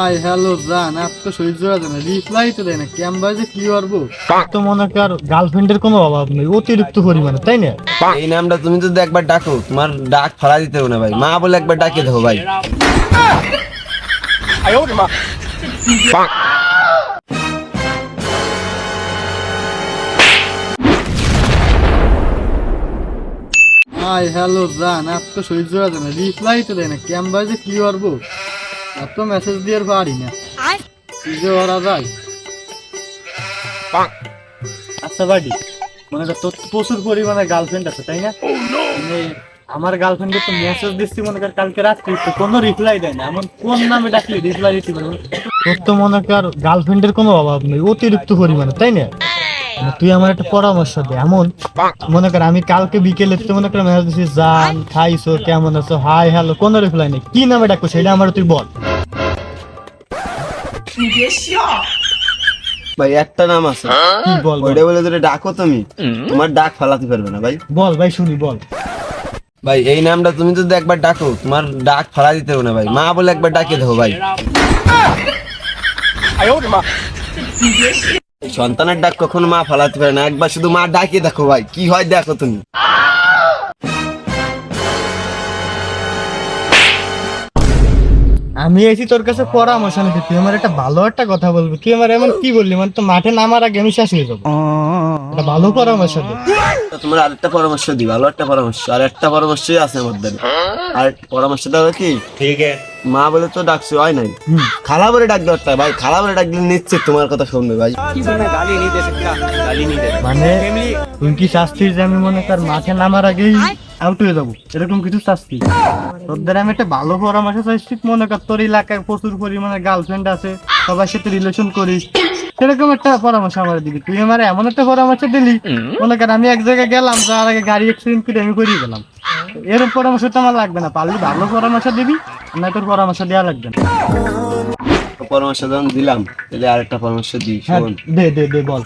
Hi hello জান। আর তো সহ্য হয় না। রিপ্লাই তো দেয় না। ক্যাম্বারে যে কি করব? তো মনে কর গার্লফ্রেন্ডের কোনো অভাব নেই। অতিরিক্ত পরিমাণে তাই না? এই নামটা তুমি যদি একবার ডাকো তোমার ডাক ফালা দিতে হবে না ভাই। মা বলে একবার ডাকিয়ে দেবো ভাই। হাই হ্যালো জান। আর তো সহ্য হয় না। রিপ্লাই তো দেয় না। ক্যাম্বারে যে কি করব? এত মেসেজ দিয়ে আর পারি না। কি যে ওরা যায়। আচ্ছা বাড়ি মনে কর তোর প্রচুর পরিমাণে গার্লফ্রেন্ড আছে তাই না? মানে আমার গার্লফ্রেন্ডকে তো মেসেজ দিচ্ছি মনে কর কালকে রাত্রি তো কোনো রিপ্লাই দেয় না। এমন কোন নামে ডাকলে রিপ্লাই দিতে পারব? তোর তো মনে কর গার্লফ্রেন্ডের কোনো অভাব নেই অতিরিক্ত পরিমাণে তাই না? মানে তুই আমার একটা পরামর্শ দে এমন? মনে কর আমি কালকে বিকেলে তো মনে কর মেসেজ দিচ্ছি জান খাইছো কেমন আছো? হাই হ্যালো কোনো রিপ্লাই নেই। কি নামে ডাকবো সেটা আমার তুই বল। ভাই একটা নাম আছে। কি বল বল? ওইটা বলে ডাকো তুমি তোমার ডাক ফালাতে পারবে না ভাই। বল ভাই শুনি বল। ভাই এই নামটা তুমি যদি একবার ডাকো তোমার ডাক ফালা দিতে হবে না ভাই। মা বলে একবার ডাকিয়ে দেবো ভাই। সন্তানের ডাক কখনো মা ফালাতে পারে না। একবার শুধু মা ডাকিয়ে দেখো ভাই কি হয় দেখো তুমি। আমি এসি তোর কাছে পরামর্শ নিতে তুই আমার একটা ভালো একটা কথা বলবি। তুই আমার এমন কি বললি? মানে তো মাঠে নামার আগে আমি শেষ হয়ে যাব। একটা ভালো পরামর্শ দে। তো তোমার আরেকটা পরামর্শ দিই ভালো একটা পরামর্শ। আর একটা পরামর্শই আছে আমার দ্বারা আর পরামর্শটা হলো কি? ঠিক আছে। মা বলে তো ডাকছি হয় নাই? খালা বলে ডাক দরটা ভাই খালা বলে ডাকলে নিচ্ছে তোমার কথা শুনবে ভাই। মানে তুই কি যে আমি মনে কর মাঠে নামার আগেই আউট হয়ে যাব এরকম কিছু চাচ্ছি। তোর দ্বারা আমি একটা ভালো পরামর্শ চাইছি। মনে কর তোর এলাকায় প্রচুর পরিমাণে গার্লফ্রেন্ড আছে, সবার সাথে রিলেশন করিস। সেরকম একটা পরামর্শ আমার দিবি। তুই আমার এমন একটা পরামর্শ দিলি। মনে কর আমি এক জায়গায় গেলাম, তার আগে গাড়ি অ্যাক্সিডেন্ট করে আমি করিয়ে গেলাম। এরকম পরামর্শ তো আমার লাগবে না। পারলে ভালো পরামর্শ দিবি, না তোর পরামর্শ দেওয়া লাগবে না। পরামর্শ যখন দিলাম তাহলে আরেকটা পরামর্শ দিই হ্যাঁ, শোন। দে দে দে বল।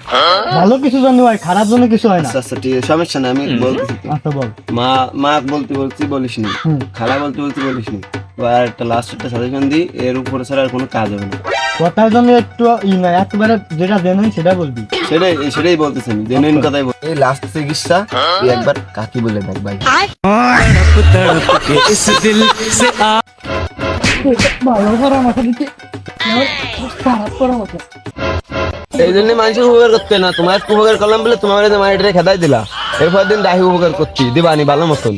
ভালো কিছু জন্য হয় খারাপ জন্য কিছু হয় না। আচ্ছা আচ্ছা ঠিক আছে সমস্যা না আমি বলতেছি আচ্ছা বল। মা মা বলতে বলছি বলিস নি। খালা বলতে বলতে বলিস নি আর একটা লাস্ট একটা সাজেশন দিই এর উপরে ছাড়া আর কোনো কাজ হবে না। কথার জন্য একটু ই না একবারে যেটা জেনুইন সেটা বলবি। সেটাই সেটাই বলতেছি আমি জেনুইন কথাই বল। এই লাস্ট চিকিৎসা তুই একবার কাকি বলে দেখ ভাই। ভালো পরামর্শ দিতে খারাপ পরামর্শ এই জন্য মানুষের উপকার করতে না। তোমার উপকার করলাম বলে তোমার তোমার খেদাই দিলা। এরপর দিন দাহি উপকার করছি। দিবানি, ভালো মতন।